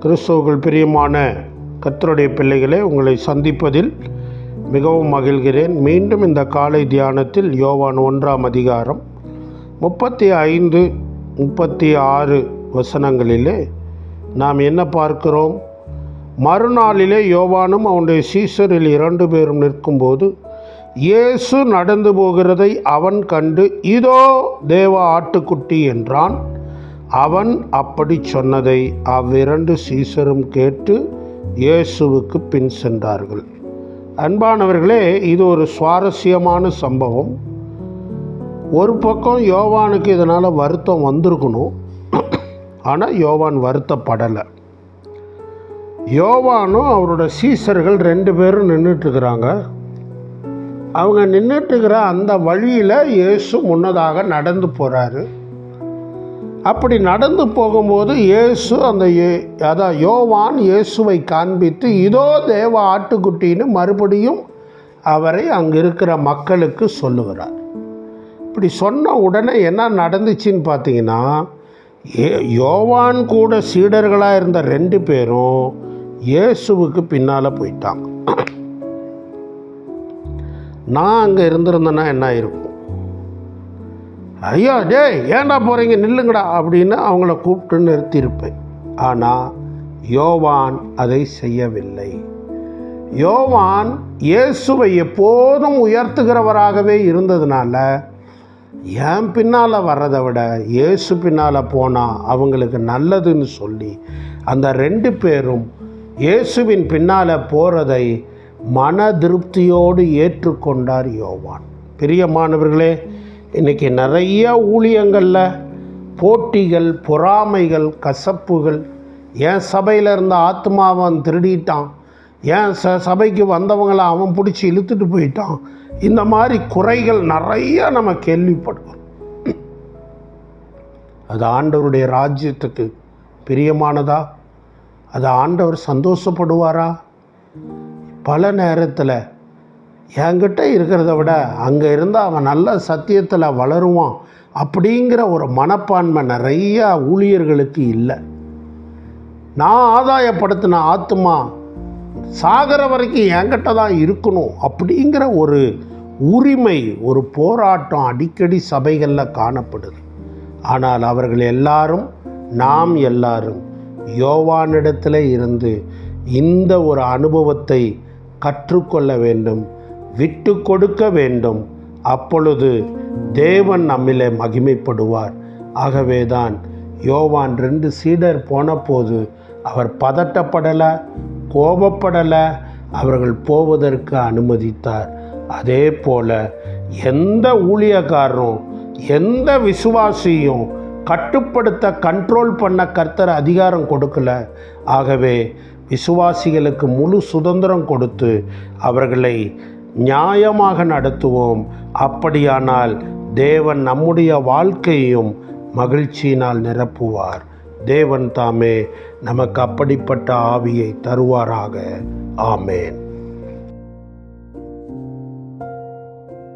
கிறிஸ்துவர்கள் பிரியமான கர்த்தருடைய பிள்ளைகளே உங்களை சந்திப்பதில் மிகவும் மகிழ்கிறேன். மீண்டும் இந்த காலை தியானத்தில் யோவான் ஒன்றாம் அதிகாரம் முப்பத்தி ஐந்து முப்பத்தி ஆறு வசனங்களிலே நாம் என்ன பார்க்கிறோம்? மறுநாளிலே யோவானும் அவனுடைய சீசரில் இரண்டு பேரும் நிற்கும்போது இயேசு நடந்து போகிறதை அவன் கண்டு இதோ தேவ ஆட்டுக்குட்டி என்றான். அவன் அப்படி சொன்னதை அவ்விரண்டு சீசரும் கேட்டு இயேசுவுக்கு பின் சென்றார்கள். அன்பானவர்களே இது ஒரு சுவாரஸ்யமான சம்பவம். ஒரு பக்கம் யோவானுக்கு இதனால் வருத்தம் வந்திருக்கணும். ஆனால் யோவான் வருத்தப்படலை. யோவானும் அவரோட சீசர்கள் ரெண்டு பேரும் நின்றுட்டுருக்குறாங்க அவங்க நின்றுட்டுருக்கிற அந்த வழியில் இயேசு முன்னதாக நடந்து போகிறாரு அப்படி நடந்து போகும்போது இயேசு அந்த ஏ அதான் யோவான் இயேசுவை காண்பித்து இதோ தேவ ஆட்டுக்குட்டின்னு மறுபடியும் அவரை அங்கே இருக்கிற மக்களுக்கு சொல்லுகிறார். இப்படி சொன்ன உடனே என்ன நடந்துச்சுன்னு பார்த்தீங்கன்னா ஏ யோவான் கூட சீடர்களாக இருந்த ரெண்டு பேரும் இயேசுவுக்கு பின்னால் போயிட்டாங்க. நான் அங்கே இருந்திருந்தேன்னா என்ன இருக்கும்? ஐயா டேய் ஏன்டா போகிறீங்க நில்லுங்கடா அப்படின்னு அவங்கள கூப்பிட்டு நிறுத்தியிருப்பேன். ஆனால் யோவான் அதை செய்யவில்லை. யோவான் இயேசுவை எப்போதும் உயர்த்துகிறவராகவே இருந்ததுனால என் பின்னால் வர்றதை விட இயேசு பின்னால் போனால் அவங்களுக்கு நல்லதுன்னு சொல்லி அந்த ரெண்டு பேரும் இயேசுவின் பின்னால் போகிறதை மன திருப்தியோடு ஏற்றுக்கொண்டார் யோவான். பிரியமானவர்களே இன்றைக்கி நிறைய ஊழியங்களில் போட்டிகள் பொறாமைகள் கசப்புகள். என் சபையில் இருந்த ஆத்மாவன் திருடிட்டான்? ஏன் ச சபைக்கு வந்தவங்களை அவன் பிடிச்சி இழுத்துட்டு போயிட்டான்? இந்த மாதிரி குறைகள் நிறைய நம்ம கேள்விப்படுவோம் அது ஆண்டவருடைய ராஜ்யத்துக்கு பிரியமானதா? அது ஆண்டவர் சந்தோஷப்படுவாரா? பல நேரத்தில் என்கிட்ட இருக்கிறத விட அங்கே இருந்தால் அவன் நல்ல சத்தியத்தில் வளருவான் அப்படிங்கிற ஒரு மனப்பான்மை நிறையா ஊழியர்களுக்கு இல்லை. நான் ஆதாயப்படுத்தின ஆத்மா சாகிற வரைக்கும் என்கிட்ட தான் இருக்கணும் அப்படிங்கிற ஒரு உரிமை ஒரு போராட்டம் அடிக்கடி சபைகளில் காணப்படுது. ஆனால் அவர்கள் எல்லாரும் நாம் எல்லாரும் யோவானிடத்தில் இருந்து இந்த ஒரு அனுபவத்தை கற்றுக்கொள்ள வேண்டும். விட்டு கொடுக்க வேண்டும் அப்பொழுது தேவன் நம்மிலே மகிமைப்படுவார். ஆகவேதான் யோவான் ரெண்டு சீடர் போனபோது அவர் பதட்டப்படலை கோபப்படலை அவர்கள் போவதற்கு அனுமதித்தார். அதே போல எந்த ஊழியக்காரரும் எந்த விசுவாசியும் கட்டுப்படுத்த கண்ட்ரோல் பண்ண கர்த்தர் அதிகாரம் கொடுக்கல. ஆகவே விசுவாசிகளுக்கு முழு சுதந்திரம் கொடுத்து அவர்களை நியாயமாக நடத்துவோம். அப்படியானால் தேவன் நம்முடைய வாழ்க்கையையும் மகிழ்ச்சியினால் நிரப்புவார். தேவன் தாமே நமக்கு அப்படிப்பட்ட ஆவியை தருவாராக. ஆமேன்.